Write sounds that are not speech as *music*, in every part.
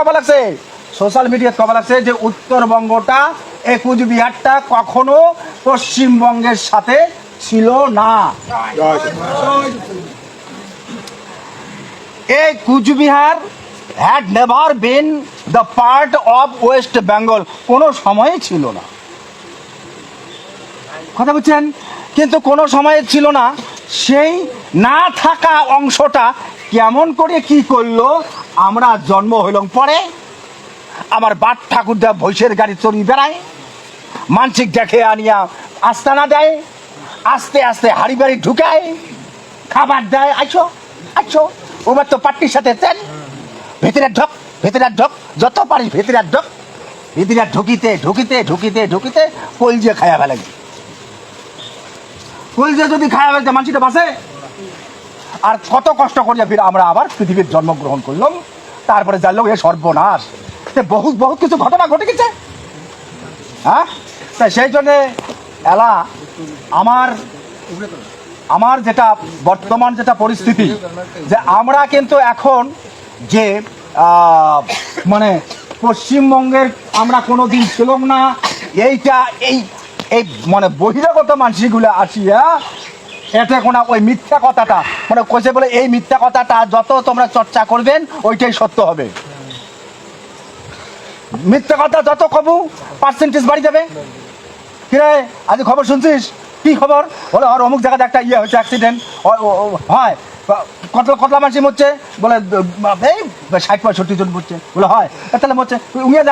কবা লাগছে সোশ্যাল মিডিয়াত কবা লাগছে যে উত্তরবঙ্গটা এই কুচবিহারটা কখনো পশ্চিমবঙ্গের সাথে ছিল না। এই Cooch Behar had never been the part of West Bengal কোনো সময়ই ছিল না। কথা বলছেন কিন্তু কোনো সময় ছিল না। সেই না থাকা অংশটা কেমন করে কি করল? আমরা জন্ম হইলাম পরে। আমার বাট ঠাকুরদা ভৈষের গাড়ি চড়ি বেড়ায়। মানসিক দেখে আনিয়া আস্তানা দেয়। আস্তে আস্তে হাড়ি বাড়ি ঢুকায়। খাবার দেয়। আইছো আইছো ওবার তো পাট্টির সাথে তেল। ভেতরে ঢোক ভেতরে ঢোক। যত পারিস ভেতরে ঢোক। ভেতরে ঢুকিতে ঢুকিতে ঢুকিতে ঢুকিতে কলজে খায়া ফেলাই। কলজে যদি খায়া ফেলতে মানুষটা বাসে আর কত কষ্ট করিয়া ফির আমরা আবার পৃথিবীর জন্মগ্রহণ করলাম। তারপরে জানলাম এ সর্বনাশ। তে বহুত বহুত কিছু ঘটনা ঘটে গেছে হ্যাঁ? তা সেই জন্যে এলা, আমার আমার যেটা বর্তমান যেটা পরিস্থিতি, যে আমরা কিন্তু এখন যে মানে পশ্চিমবঙ্গের আমরা কোনো দিন ছিলাম না, এইটা, এই এই মানে বহিরাগত মানসিকগুলো আসিয়া এটা ওই মিথ্যা কথাটা। মানে বলে, এই মিথ্যা কথাটা যত তোমরা চর্চা করবেন, ওইটাই সত্য হবে। মিথ্যা কথা যত কবু পার্সেন্টেজ বাড়ি যাবে। কিরে আজ খবর শুনছিস? কি খবর? বলে, আর অমুক জায়গাতে একটা ইয়ে হয়েছে অ্যাক্সিডেন্ট হয়। কতলা কতলা মানুষ মরছে? বলে এই, ষাট পঁয়ষট্টি জন মরছে। বলে, হয়। তাহলে মরছে। উঙে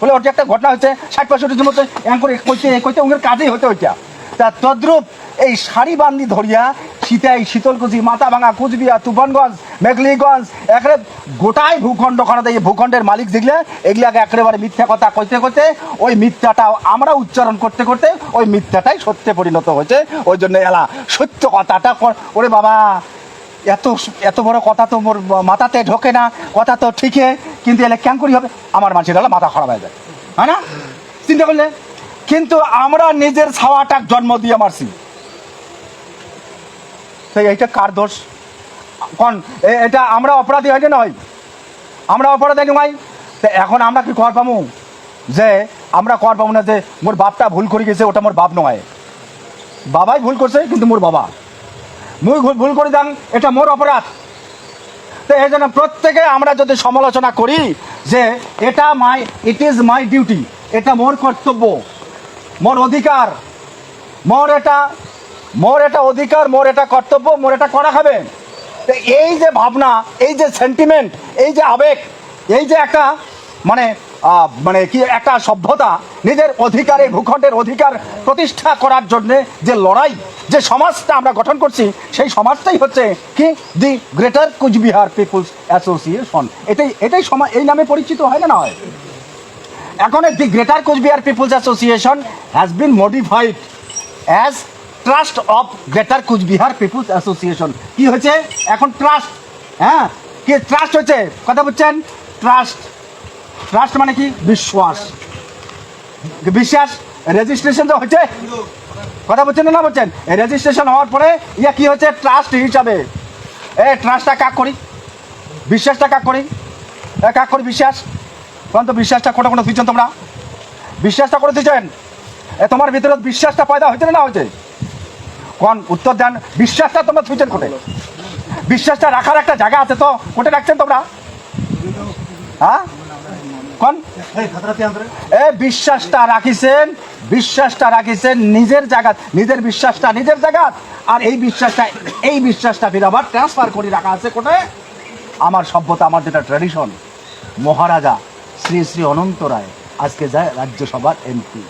বলে ওটা একটা ঘটনা হচ্ছে ষাট পঁয়ষট্টি জন মরছে। এম করে কইতে কইতে কাজেই হতে ওইটা তা তদ্রুপ এই শাড়ি বান্দি ধরিয়া সীতাই শীতলকুচি মাথা ভাঙা কুচবিহার, তুফানগঞ্জ, মেঘলিগঞ্জ, একেবারে গোটাই ভূখণ্ড খানাতে এই ভূখণ্ডের মালিক দেখলে এগুলাকে একেবারে মিথ্যা কথা কইতে কইতে ওই মিথ্যাটা আমরা উচ্চারণ করতে করতে ওই মিথ্যাটাই সত্যে পরিণত হয়েছে। ওই জন্য এলা সত্য কথাটা ওরে বাবা, এত এত বড় কথা তো মোর মাথাতে ঢোকে না, কথা তো ঠিকই, কিন্তু এলে কেন করি হবে? আমার মানুষের হলে মাথা খারাপ হয়ে যায়। হ্যাঁ না? চিন্তা করলে? কিন্তু আমরা নিজের ছাওয়াটাক জন্ম দিয়ে মারছি। তো এইটা কার দোষ? কোন এটা আমরা অপরাধী হয় না হয় আমরা অপরাধী নয় তো এখন আমরা কি কর পামু? যে আমরা কর পাবো না যে মোর বাপটা ভুল করে গেছে, ওটা মোর বাপ নয়। বাবাই ভুল করছে, কিন্তু মোর বাবা। মুই ভুল করে যান এটা মোর অপরাধ। তো এই জন্য প্রত্যেকে আমরা যদি সমালোচনা করি যে এটা মাই ইট ইজ মাই ডিউটি এটা মোর কর্তব্য। মোর অধিকার। মোর এটা মোর এটা অধিকার, মোর এটা কর্তব্য, মোর এটা করা খাবে তো এই যে ভাবনা, এই যে সেন্টিমেন্ট এই যে আবেগ, এই যে একটা মানে মানে কি, একটা সভ্যতা, নিজের অধিকার, ভূখণ্ডের অধিকার প্রতিষ্ঠা করার জন্যে যে লড়াই, যে সমাজটা আমরা গঠন করছি, সেই সমাজটাই হচ্ছে কি? The greater Cooch Behar peoples association এটাই এটাই সমাজ এই নামে পরিচিত হয় না হয়? এখন the greater Cooch Behar peoples association has been modified as trust of greater Cooch Behar peoples association কি হয়েছে? এখন ট্রাস্ট হ্যাঁ? কি ট্রাস্ট হচ্ছে কথা বলছেন? ট্রাস্ট ট্রাস্ট মানে কি? বিশ্বাস। বিশ্বাস রেজিস্ট্রেশন তো হচ্ছে কথা বলছেন না বলছেন? রেজিস্ট্রেশন হওয়ার পরে ইয়া কি হচ্ছে ট্রাস্ট হিসাবে। এ ট্রাস্টটা কাক করি? বিশ্বাসটা কাক করি? কাক করি বিশ্বাস? তো বিশ্বাসটা কোটা কোনো দিচ্ছেন তোমরা? বিশ্বাসটা করে দিচ্ছেন? এ তোমার ভিতরে বিশ্বাসটা পয়দা হয়েছে না হয়েছে? কোন উত্তর দেন? বিশ্বাসটা তোমরা থুইছেন কোটে? বিশ্বাসটা রাখার একটা জায়গা আছে তো কোটে রাখছেন তোমরা? হ্যাঁ? কোন? এ বিশ্বাসটা রাখিছেন বিশ্বাসটা রাখিছেন নিজের জায়গা নিজের বিশ্বাসটা নিজের জায়গা আর এই বিশ্বাসটা এই বিশ্বাসটা ফির আবার ট্রান্সফার করে রাখা আছে কোথায় আমার সভ্যতা আমার যেটা ট্র্যাডিশন মহারাজা শ্রী শ্রী অনন্ত রায়, আজকে যায় রাজ্যসভার এমপি।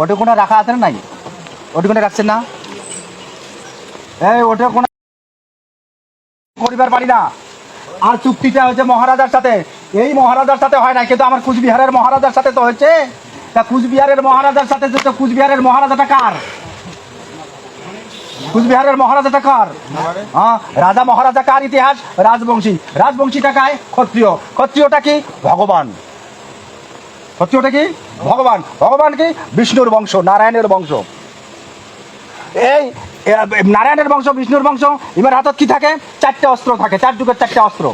ওটা কোনো রাখা আছে নাই? ওটা কোনো রাখছেন না? এই ওটা কোনো পরিবার পারি না। আর চুক্তিটা হচ্ছে মহারাজার সাথে। এই মহারাজার সাথে হয় না কিন্তু আমার কুচবিহারের মহারাজার সাথে তো হয়েছে। তা কুচবিহারের মহারাজার সাথে কুচবিহারের মহারাজাটা কার? কুচবিহারের মহারাজাটা কার? হ্যাঁ রাজা মহারাজা কার ইতিহাস? রাজবংশী। রাজবংশীটা কায়? ক্ষত্রিয়। ক্ষত্রিয়টা কি? ভগবান। ক্ষত্রিয়টা কি? ভগবান। ভগবান কি? বিষ্ণুর বংশ নারায়ণের বংশ। এই নারায়ণের বংশ বিষ্ণুর বংশ এবার হাতত কি থাকে? চারটে অস্ত্র থাকে চার যুগের চারটে অস্ত্র।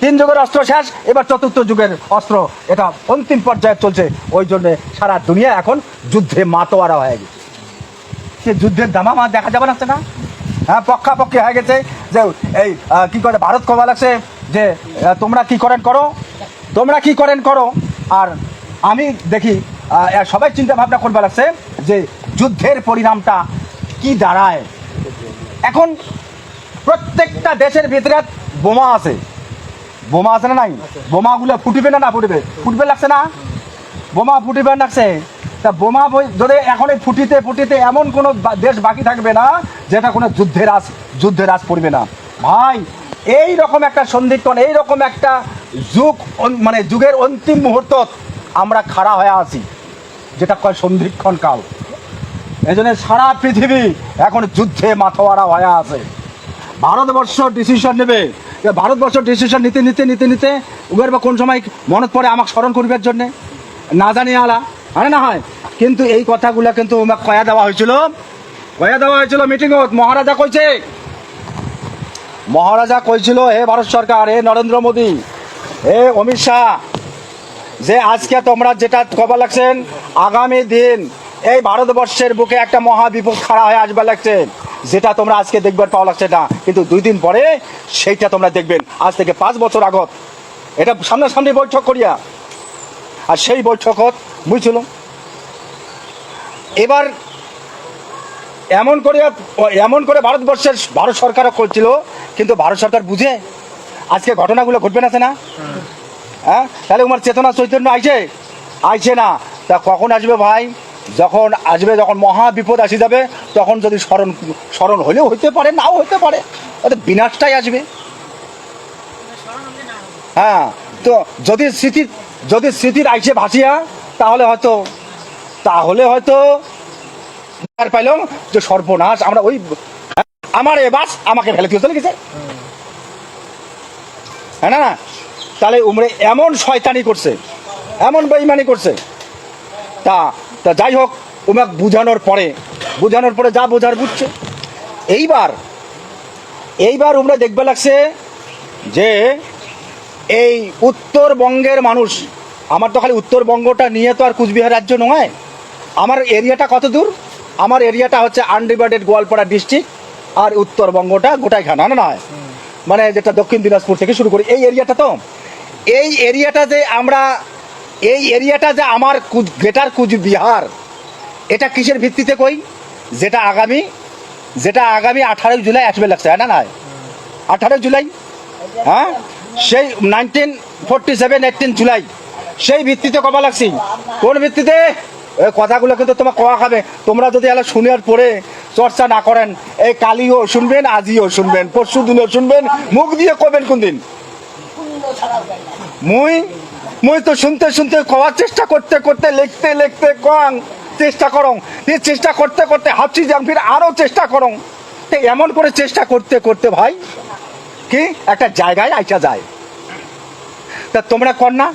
তিন যুগের অস্ত্র শেষ এবার চতুর্থ যুগের অস্ত্র। এটা অন্তিম পর্যায়ে চলছে। ওই জন্যে সারা দুনিয়া এখন যুদ্ধে মাতোয়ারা হয়ে গেছে। সে যুদ্ধের দামামা দেখা যাবে না না হ্যাঁ পক্ষাপক্ষি হয়ে গেছে যে এই কি করে ভারত কবা লাগছে? যে তোমরা কি করেন করো? তোমরা কি করেন করো? আর আমি দেখি সবাই চিন্তা ভাবনা করবে লাগছে যে যুদ্ধের পরিণামটা কি দাঁড়ায়? এখন প্রত্যেকটা দেশের ভিতরে বোমা আছে। বোমা আছে না নাই? বোমাগুলো ফুটবে না না ফুটবে? ফুটবে লাগছে না? বোমা ফুটিবে লাগছে? তা বোমা যদি এখন এই ফুটিতে ফুটিতে এমন কোনো দেশ বাকি থাকবে না যেটা কোনো যুদ্ধের আস যুদ্ধের আস পড়বে না। ভাই, এই রকম একটা সন্ধিক্ষণ, এই রকম একটা যুগ মানে যুগের অন্তিম মুহূর্ত আমরা খাড়া হয়ে আছি, যেটা কয় সন্ধিক্ষণ কাল। এই জন্য সারা পৃথিবী এখন যুদ্ধে মাথোয়ারা হয়ে আছে। ভারতবর্ষ ডিসিশন নেবে। ভারতবর্ষ ডিসিশন নিতে নিতে নিতে নিতে উবের বা কোন সময় মনত পড়ে আমাকে স্মরণ করবার জন্যে? না জানি আলা। আরে না হয়। কিন্তু এই কথাগুলো কিন্তু আমাকে কয়া দেওয়া হয়েছিল। কয়া দেওয়া হয়েছিল মিটিংত। মহারাজা কইছে, মহারাজা কইছিল, হে ভারত সরকার, হে নরেন্দ্র মোদী, হে অমিত শাহ, যে আজকে তোমরা যেটা কবা লাগছেন, আগামী দিন এই ভারতবর্ষের বুকে একটা মহা বিপদ খাড়া হয়ে আসবে লাগছে, যেটা তোমরা আজকে দেখবার পাওয়া লাগছে না। কিন্তু দুই দিন পরে সেইটা তোমরা দেখবেন। আজ থেকে পাঁচ বছর আগত। এটা সামনাসামনি বৈঠক করিয়া আর সেই বৈঠকত বুঝছিল এবার এমন করে এমন করে ভারতবর্ষের, ভারত সরকারও করছিল, কিন্তু ভারত সরকার বুঝে আজকে ঘটনাগুলো ঘটবে না না? হ্যাঁ? তাহলে তোমার চেতনা চৈতন্য আইছে? আইছে না। তা কখন আসবে ভাই? যখন আসবে, যখন মহা বিপদ আসি যাবে, তখন যদি স্মরণ স্মরণ হলেও হইতে পারে, নাও হইতে পারে। বিনাশটাই আসবে। হ্যাঁ? তো যদি স্মৃতির যদি স্মৃতির আইসে ভাসিয়া, তাহলে হয়তো তাহলে হয়তো আর পাইলাম যে সর্বনাশ, আমরা ওই, আমার এ বাস আমাকে ফেলে দিতে লিখেছে হ্যাঁ না না, তাহলে উমরে এমন শয়তানি করছে, এমন বেইমানি করছে। তা তা যাই হোক, উমাক বুঝানোর পরে বুঝানোর পরে যা বোঝার বুঝছে। এইবার এইবার উমরা দেখবে লাগছে যে এই উত্তরবঙ্গের মানুষ, আমার তো খালি উত্তরবঙ্গটা নিয়ে তো আর কুচবিহার রাজ্য নয় আমার এরিয়াটা কত দূর? আমার এরিয়াটা হচ্ছে আনডিভাইডেড গোয়ালপাড়া ডিস্ট্রিক্ট, আর উত্তরবঙ্গটা গোটাই খানা না নয় মানে যেটা দক্ষিণ দিনাজপুর থেকে শুরু করি, এই এরিয়াটা তো। এই এরিয়াটা যে আমরা, এই এরিয়াটা যে আমার গ্রেটার কুচবিহার, এটা কিসের ভিত্তিতে কই? যেটা আগামী যেটা আগামী আঠারোই জুলাই আসবে লাগছে, না নয় আঠারোই জুলাই? হ্যাঁ? সেই nineteen forty seven eighteen July সেই ভিত্তিতে কবা লাগছি। কোন ভিত্তিতে? কথাগুলো কিন্তু তোমার কওয়া খাবে। তোমরা যদি এলা শুনার পরে চর্চা না করেন, এই কালিও শুনবেন, আজিও শুনবেন, পরশু দিনও শুনবেন, মুখ দিয়ে কবেন কোন দিন? মুই মুই তো শুনতে শুনতে কওয়ার চেষ্টা করতে করতে লিখতে লিখতে কং, চেষ্টা করং। চেষ্টা করতে করতে ভাবছি যে ফির আরও চেষ্টা করং। এমন করে চেষ্টা করতে করতে ভাই কি? একটা জায়গায় আইসা যায়। তা তোমরা কর না?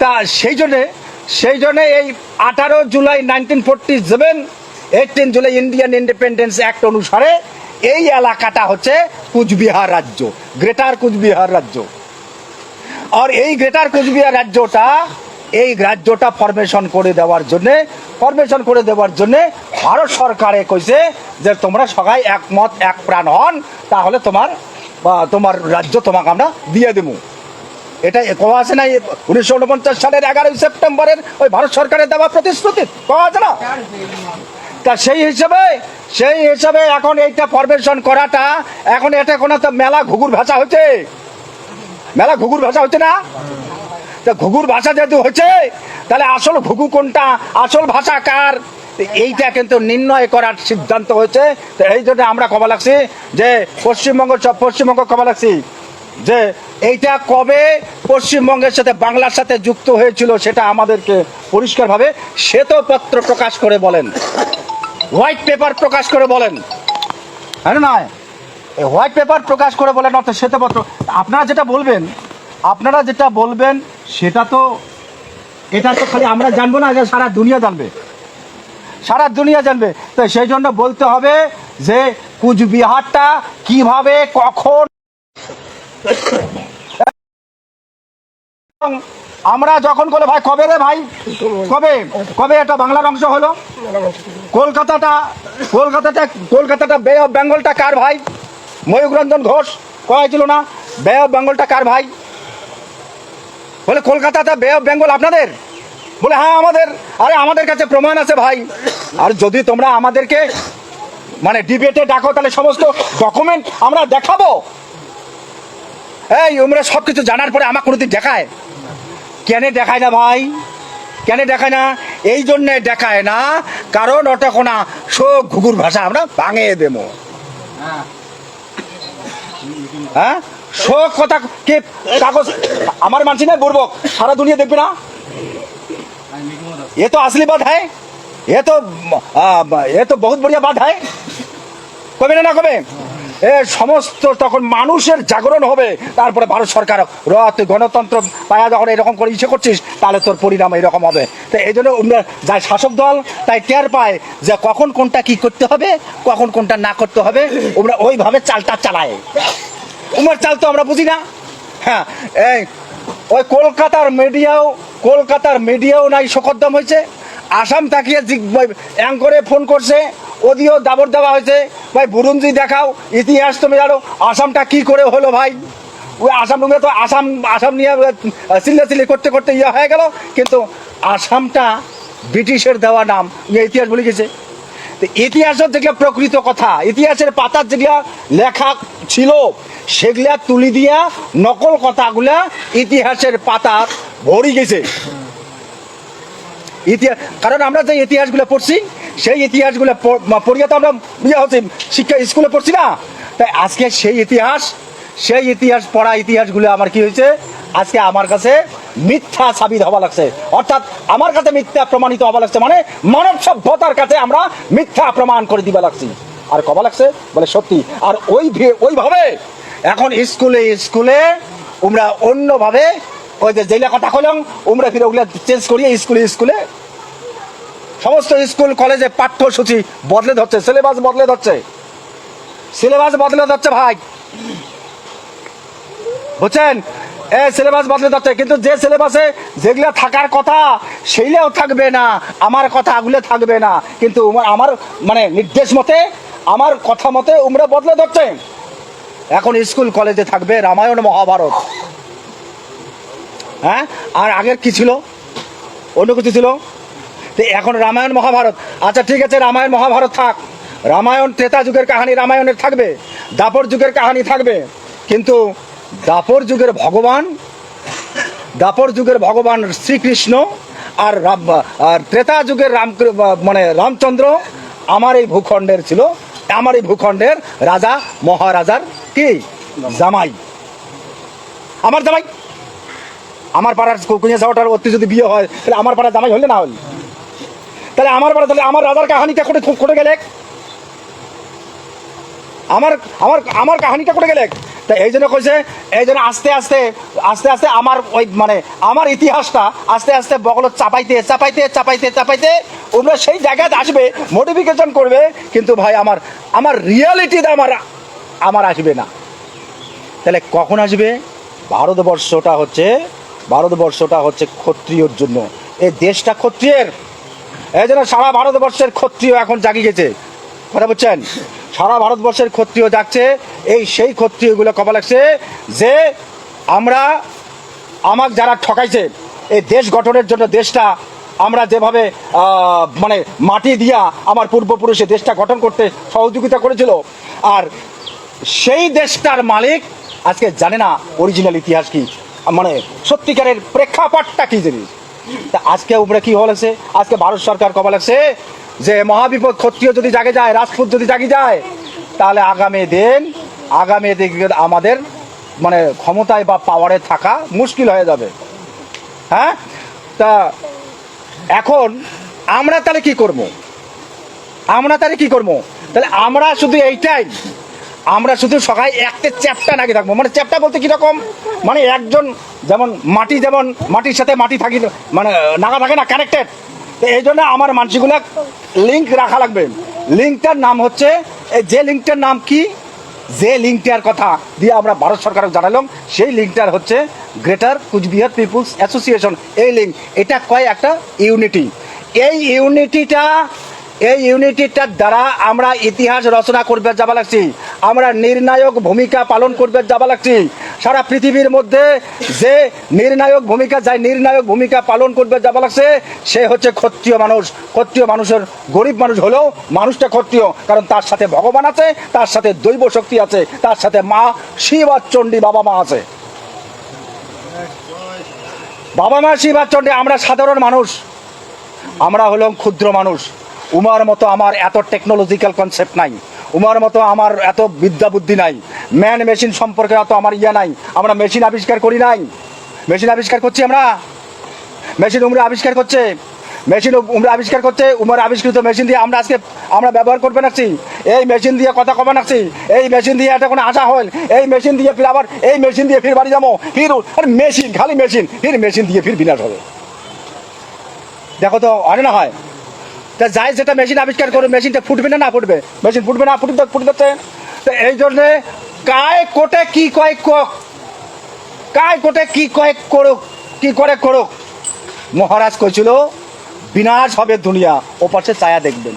তা সেই জন্যে সেই জন্যে এই আঠারো July nineteen forty seven eighteen July Indian independence act অনুসারে এই এলাকাটা হচ্ছে কুচবিহার রাজ্য গ্রেটার কুচবিহার রাজ্য। আর এই গ্রেটার কুচবিহার রাজ্যটা, এই রাজ্যটা ফরমেশন করে দেওয়ার জন্যে ফরমেশন করে দেওয়ার জন্যে ভারত সরকারে কইছে যে তোমরা সবাই একমত, এক প্রাণ হন, তাহলে তোমার তোমার রাজ্য তোমাকে আমরা দিয়ে দেবো এটা কওয়া আছে না উনিশশো উনপঞ্চাশ সালের এগারোই সেপ্টেম্বরের ওই ভারত সরকারের দেওয়া প্রতিশ্রুতি? কওয়া আছে না? তা সেই হিসাবে সেই হিসাবে এখন এইটা ফরমেশন করাটা, এখন এটা কোনো তো মেলা ঘুঘুর ভাষা হচ্ছে। মেলা ঘুঘুর ভাষা হচ্ছে না? তা ঘুঘুর ভাষা যেহেতু হচ্ছে, তাহলে আসল ঘুঘু কোনটা? আসল ভাষা কার? এইটা কিন্তু নির্ণয় করার সিদ্ধান্ত হয়েছে। তো এই জন্য আমরা কবা লাগছি। যে পশ্চিমবঙ্গ পশ্চিমবঙ্গ কবা লাগছি। যে এইটা কবে পশ্চিমবঙ্গের সাথে বাংলার সাথে যুক্ত হয়েছিল সেটা আমাদেরকে পরিষ্কারভাবে শ্বেতপত্র প্রকাশ করে বলেন। হোয়াইট পেপার প্রকাশ করে বলেন। হ্যাঁ নয়? এই হোয়াইট পেপার প্রকাশ করে বলেন অর্থাৎ শ্বেতপত্র। আপনারা যেটা বলবেন, আপনারা যেটা বলবেন, সেটা তো, এটা তো খালি আমরা জানব না যে সারা দুনিয়া জানবে। সারা দুনিয়া জানবে। তো সেই জন্য বলতে হবে যে কুচবিহারটা কীভাবে, কখন আমরা যখন করে ভাই, কবে রে ভাই? কবে? কবে এটা বাংলার অংশ হলো? কলকাতাটা কলকাতাটা কলকাতাটা বে অফ বেঙ্গলটা কার ভাই? ময়ূক রঞ্জন ঘোষ কয়া ছিল না? বে অফ বেঙ্গলটা কার ভাই? বলে, কলকাতাটা বে অফ বেঙ্গল আপনাদের? বলে হ্যাঁ আমাদের। আরে, আমাদের কাছে প্রমাণ আছে ভাই। আর যদি তোমরা আমাদেরকে মানে ডিবেটে ডাকো, তাহলে সমস্ত ডকুমেন্ট আমরা দেখাবো। এই, উমরা সব কিছু জানার পরে আমার কোনোদিন দেখায়? কেন দেখায় না ভাই? কেন দেখায় না? এই জন্যে দেখায় না, কারণ ওটা কোনা সো ঘুঘুর ভাষা, আমরা ভাঙিয়ে দেবো। হ্যাঁ? শোক কথা কে কাগজ, আমার মানছি না, বলব, সারা দুনিয়া দেখবে না? এ তো আসলি বাদ হ্যাঁ ये तो आ, ये तो बहुत बढ़िया बात है কবে না না কবে এ সমস্ত তখন মানুষের জাগরণ হবে তারপরে ভারত সরকার র তুই গণতন্ত্র পায়া যখন এরকম করে ইচ্ছে করছিস তাহলে তোর পরিণাম এরকম হবে তো এই জন্য আমরা যাই শাসক দল তাই টের পায় যে কখন কোনটা কি করতে হবে কখন কোনটা না করতে হবে ওরা ওইভাবে চালটা চালায় উমার চাল তো আমরা বুঝি না হ্যাঁ এই ওই কলকাতার মিডিয়াও কলকাতার মিডিয়াও নাই শকদ্দম হয়েছে আসাম তাকিয়ে অ্যাঙ্করে ফোন করছে, ওদিও দাবর দেওয়া হয়েছে। ভাই, বুরুঞ্জি দেখাও, ইতিহাস তুমি জানো, আসামটা কি করে হলো ভাই? ওই আসাম তুমি তো আসাম আসাম নিয়ে চিল্লা চিল্লি করতে করতে ইয়ে হয়ে গেল, কিন্তু আসামটা ব্রিটিশের দেওয়া নাম ইতিহাস বলে গেছে। ইতিহাসের যেগুলো প্রকৃত কথা, ইতিহাসের পাতার যেগুলা লেখা ছিল, সেগুলা তুলি দিয়া নকল কথাগুলা ইতিহাসের পাতা ভরি গেছে। ইতিহাস, কারণ আমরা যে ইতিহাসগুলো পড়ছি, সেই ইতিহাসগুলো পড়িয়া তো আমরা ইয়ে হচ্ছে, শিক্ষা স্কুলে পড়ছি না। তাই আজকে সেই ইতিহাস সেই ইতিহাস পড়া ইতিহাসগুলো আমার কি হয়েছে, আজকে আমার কাছে মিথ্যা সাবিত হওয়া লাগছে। অর্থাৎ আমার কাছে মিথ্যা প্রমাণিত হওয়া লাগছে মানে মানব সভ্যতার কাছে আমরা মিথ্যা প্রমাণ করে দিবা লাগছি। আর কবা লাগছে? বলে সত্যি। আর ওই ওইভাবে এখন স্কুলে স্কুলে আমরা অন্যভাবে ওই যে যেগুলা কথা কইলাম আমরা ফিরে ওগুলা চেঞ্জ করিয়ে স্কুলে স্কুলে সমস্ত স্কুল কলেজে পাঠ্যসূচি বদলে ধরছে সিলেবাস বদলে ধরছে। সিলেবাস বদলে ধরছে ভাই। বুঝছেন? এ সিলেবাস বদলে যাচ্ছে কিন্তু যে সিলেবাসে যেগুলো থাকার কথা, সেইগুলোও থাকবে না, আমার কথা আগুলে থাকবে না। কিন্তু আমার মানে নির্দেশ মতে, আমার কথা মতে উমরা বদলে ধরছে। এখন স্কুল কলেজে থাকবে রামায়ণ, মহাভারত। হ্যাঁ? আর আগের কি ছিল? অন্য কিছু ছিল? এখন রামায়ণ মহাভারত। আচ্ছা ঠিক আছে, রামায়ণ মহাভারত থাক। রামায়ণ ত্রেতা যুগের কাহিনী রামায়ণের থাকবে, দাপর যুগের কাহিনী থাকবে। কিন্তু দাপর যুগের ভগবান, দাপর যুগের ভগবান শ্রীকৃষ্ণ আর আর ত্রেতা যুগের রাম মানে রামচন্দ্র, আমার এই ভূখণ্ডের ছিল। আমার এই ভূখণ্ডের রাজা, মহারাজার কি? জামাই। আমার জামাই। আমার পাড়ার কুঁয়া যাওয়াটার অতি যদি বিয়ে হয়, তাহলে আমার পাড়ার জামাই হলে না হলে? তাহলে আমার পাড়া তাহলে আমার রাজার কাহানিটা করে করে গেলে আমার আমার আমার কাহানিটা করে গেলে তা এই জন্য কইছে, এই জন্য আস্তে আস্তে আস্তে আস্তে আমার ওই মানে আমার ইতিহাসটা আস্তে আস্তে বগল চাপাইতে চাপাইতে চাপাইতে চাপাইতে ওগুলো সেই জায়গাতে আসবে মডিফিকেশন করবে, কিন্তু ভাই আমার আমার রিয়ালিটিটা আমার আমার আসবে না। তাহলে কখন আসবে? ভারতবর্ষটা হচ্ছে ভারতবর্ষটা হচ্ছে ক্ষত্রিয়র জন্য। এই দেশটা ক্ষত্রিয়ের। এই জন্য সারা ভারতবর্ষের ক্ষত্রিয় এখন জাগি গেছে। কথা বলছেন সারা ভারতবর্ষের ক্ষত্রিয় যাচ্ছে এই সেই ক্ষত্রিয়গুলো কবা লাগছে? যে আমরা, আমাক যারা ঠকাইছে, এই দেশ গঠনের জন্য দেশটা আমরা যেভাবে মানে মাটি দিয়া আমার পূর্বপুরুষে দেশটা গঠন করতে সহযোগিতা করেছিল। আর সেই দেশটার মালিক, আজকে জানে না অরিজিনাল ইতিহাস কি? মানে সত্যিকারের প্রেক্ষাপটটা কি জিনিস? তা আজকে উপরে কি হলেছে আজকে ভারত সরকার কবা লাগছে? যে মহাবিপদ ক্ষত্রিয় যদি জাগে যায়, রাজপুত যদি জাগি যায়, তাহলে আগামী দিন আগামী দিন আমাদের মানে ক্ষমতায় বা পাওয়ারে থাকা মুশকিল হয়ে যাবে। হ্যাঁ? তা এখন আমরা তাহলে কি করব? আমরা তাহলে কি করব? তাহলে আমরা শুধু এইটাই আমরা শুধু সবাই একটা চ্যাপটা নাকি থাকব। মানে চ্যাপটা বলতে কীরকম? মানে একজন যেমন মাটি যেমন, মাটির সাথে মাটি থাকি মানে নাগা থাকে না কানেক্টেড তো এই জন্য আমার মানসিকগুলো লিঙ্ক রাখা লাগবে। লিঙ্কটার নাম হচ্ছে যে লিঙ্কটার নাম কি? যে লিঙ্কটার কথা দিয়ে আমরা ভারত সরকারকে জানালাম, সেই লিঙ্কটার হচ্ছে গ্রেটার কুচবিহার পিপুলস অ্যাসোসিয়েশন এই লিঙ্ক এটা কয় একটা ইউনিটি এই ইউনিটিটা এই ইউনিটিটার দ্বারা আমরা ইতিহাস রচনা করবে যাবা লাগছি। আমরা নির্ণায়ক ভূমিকা পালন করবে যাবা লাগছি। সারা পৃথিবীর মধ্যে যে নির্ণায়ক ভূমিকা যাই নির্ণায়ক ভূমিকা পালন করবে যাবা লাগছে, সে হচ্ছে ক্ষত্রিয় মানুষ। ক্ষত্রিয় মানুষের গরিব মানুষ হলেও মানুষটা ক্ষত্রিয়, কারণ তার সাথে ভগবান আছে, তার সাথে দৈব শক্তি আছে, তার সাথে মা শিব আর চণ্ডী বাবা মা আছে। বাবা মা শিব আর চণ্ডী আমরা সাধারণ মানুষ। আমরা হলাম ক্ষুদ্র মানুষ। উমার মতো আমার এত টেকনোলজিক্যাল কনসেপ্ট নাই। উমার মতো আমার এত বিদ্যা বুদ্ধি নাই। ম্যান মেশিন সম্পর্কে এত আমার ইয়ে নাই। আমরা মেশিন আবিষ্কার করি নাই। মেশিন আবিষ্কার করছি আমরা। মেশিন উমরা আবিষ্কার করছে। মেশিন উমরা আবিষ্কার করছে। উমার আবিষ্কৃত মেশিন দিয়ে আমরা আজকে আমরা ব্যবহার করবে নাকছি। এই মেশিন দিয়ে কথা কবে নাকছি? এই মেশিন দিয়ে এটা কোনো আশা হল এই মেশিন দিয়ে ফির আবার এই মেশিন দিয়ে ফির বাড়ি যাব। ফির আর মেশিন খালি মেশিন ফির মেশিন দিয়ে ফির বিনাশ হবে। দেখো তো, হয় না হয়? তা যাই যেটা মেশিন আবিষ্কার করে মেশিনটা ফুটবে না না ফুটবে? মেশিন ফুটবে না ফুটবে ফুটে যাচ্ছে তো এই জন্যে কায় কোটে কি কয় কক? কায় কোটে কি কয় করুক, কি করে করুক? মহারাজ কইছিল, বিনাশ হবে দুনিয়া ও পাশে ছায়া দেখবেন।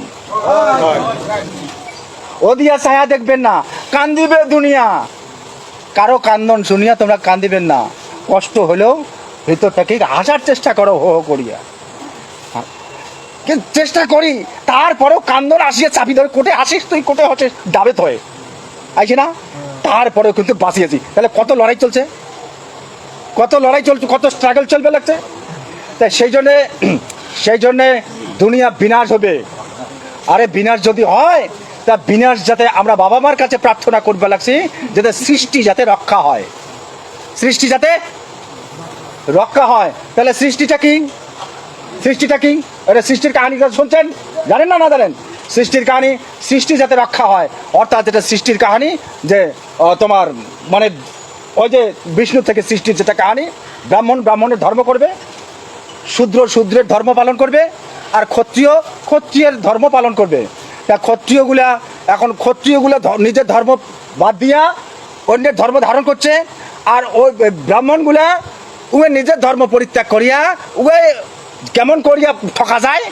ও দিয়া ছায়া দেখবেন না, কান্দিবে দুনিয়া। কারও কান্দন শুনিয়া তোমরা কান্দিবেন না। কষ্ট হলেও ভিতর থেকে হাসার চেষ্টা করো হো করিয়া। কিন্তু চেষ্টা করি, তারপরেও কান্দন আসিয়া চাপি ধরে, কোটে আসিস তুই, কোটে হচ্ছে ডাবে থয়ে। আইছি না? তারপরেও কিন্তু বাঁচিয়েছি। তাহলে কত লড়াই চলছে? কত লড়াই চলছে, কত স্ট্রাগল চলবে লাগছে? তাই সেই জন্যে *clears throat* সেই জন্যে দুনিয়া বিনাশ হবে। আরে বিনাশ যদি হয়, তা বিনাশ যাতে আমরা বাবা মার কাছে প্রার্থনা করবে লাগছি, যাতে সৃষ্টি যাতে রক্ষা হয়। সৃষ্টি যাতে রক্ষা হয়। তাহলে সৃষ্টিটা কি? সৃষ্টিটা কি? এটা সৃষ্টির কাহিনীটা শুনছেন? জানেন না না জানেন? সৃষ্টির কাহিনী, সৃষ্টি যাতে রক্ষা হয়, অর্থাৎ যেটা সৃষ্টির কাহিনী যে তোমার মানে ওই যে বিষ্ণু থেকে সৃষ্টির যেটা কাহিনী, ব্রাহ্মণ ব্রাহ্মণের ধর্ম করবে, শূদ্র শূদ্রের ধর্ম পালন করবে, আর ক্ষত্রিয় ক্ষত্রিয়ের ধর্ম পালন করবে। তা ক্ষত্রিয়গুলা এখন ক্ষত্রিয়গুলা নিজের ধর্ম বাদ দিয়া অন্যের ধর্ম ধারণ করছে, আর ওই ব্রাহ্মণগুলা উয়ে নিজের ধর্ম পরিত্যাগ করিয়া উয়ে কেমন করিয়া ঠকা যায়?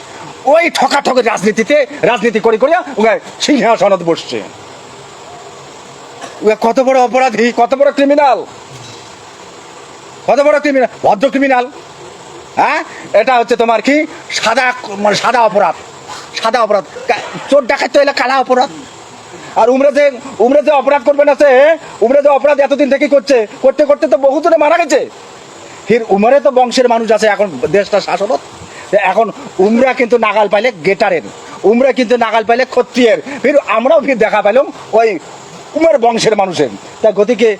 ওই ঠকা ঠকের রাজনীতিতে, রাজনীতি করি করিয়া উয়ে সিংহাসনত বসছে। কত বড় অপরাধী, কত বড় ক্রিমিনাল কত বড় ক্রিমিনাল ভদ্র ক্রিমিনাল হ্যাঁ? এটা হচ্ছে তোমার কি? সাদা মানে সাদা অপরাধ। সাদা অপরাধ। চোর ডাকাত তো এলে, কালা অপরাধ। আর উমরে যে উমরে যে অপরাধ করবে না সে? উমরে যে অপরাধ এতদিন থেকে করছে, করতে করতে তো বহুজনে মারা গেছে। ফির উমরে তো বংশের মানুষ আছে, এখন দেশটা শাসনত। এখন উমরা কিন্তু নাগাল পাইলে গেটারের, উমরা কিন্তু নাগাল পাইলে ক্ষত্রিয়ের। ফির আমরাও ফির দেখা পাইলাম ওই উমের বংশের মানুষের। তা গতিকে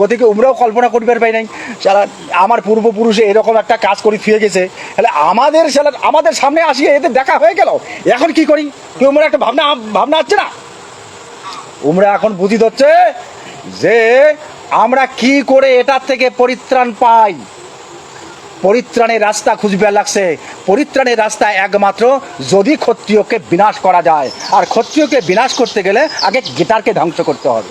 গতিকে উমরাও কল্পনা করবার পাই নাই। সারা আমার পূর্বপুরুষে এরকম একটা কাজ করে ফিরে গেছে। তাহলে আমাদের সালা আমাদের সামনে আসিয়ে এদের দেখা হয়ে গেল। এখন কি করি? উমরা একটা ভাবনা ভাবনা আসছে না? উমরা এখন বুঝি ধরছে যে আমরা কি করে এটার থেকে পরিত্রাণ পাই? পরিত্রাণের রাস্তা খুঁজবে লাগছে। পরিত্রাণের রাস্তা একমাত্র যদি ক্ষত্রিয়কে বিনাশ করা যায়। আর ক্ষত্রিয়কে বিনাশ করতে গেলে আগে গেটারকে ধ্বংস করতে হবে।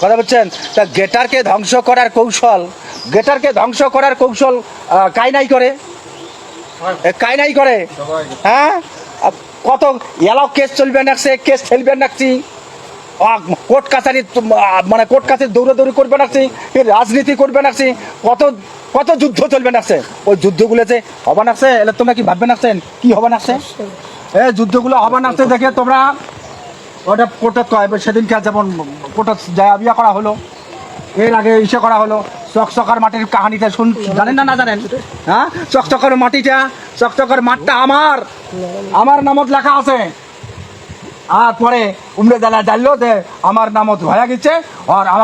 কথা বলছেন? তা গেটারকে ধ্বংস করার কৌশল গেটারকে ধ্বংস করার কৌশল আহ, কাইনাই করে? এ, কাইনাই করে? হ্যাঁ? কত এলাও কেস চলবে নাকছে কেস ফেলবে নাকছি। কোর্ট কাছারি মানে কোর্ট কাছারি দৌড়াদৌড়ি করবে ফির রাজনীতি করবে নাকছি কত কত যুদ্ধ চলবে নাকছে ওই যুদ্ধগুলো যে হবা নাকছে এলে তোমরা কি ভাববে নাকছেন কি হবা নাকছে এ যুদ্ধগুলো হবা নাকছে দেখে তোমরা ওটা কোর্টত সেদিনকে যেমন কোর্টত যায় বিয়া করা হলো, এর আগে ইসে করা হলো, চকচকার মাটির কাহানিটা শুন জানেন না না জানেন? হ্যাঁ? চকচকার মাটিটা, চকচকার মাঠটা আমার আমার নামত লেখা আছে। আর পরে উমরে দালা ডাললো যে আমার নামত হয়ে গেছে আর আমার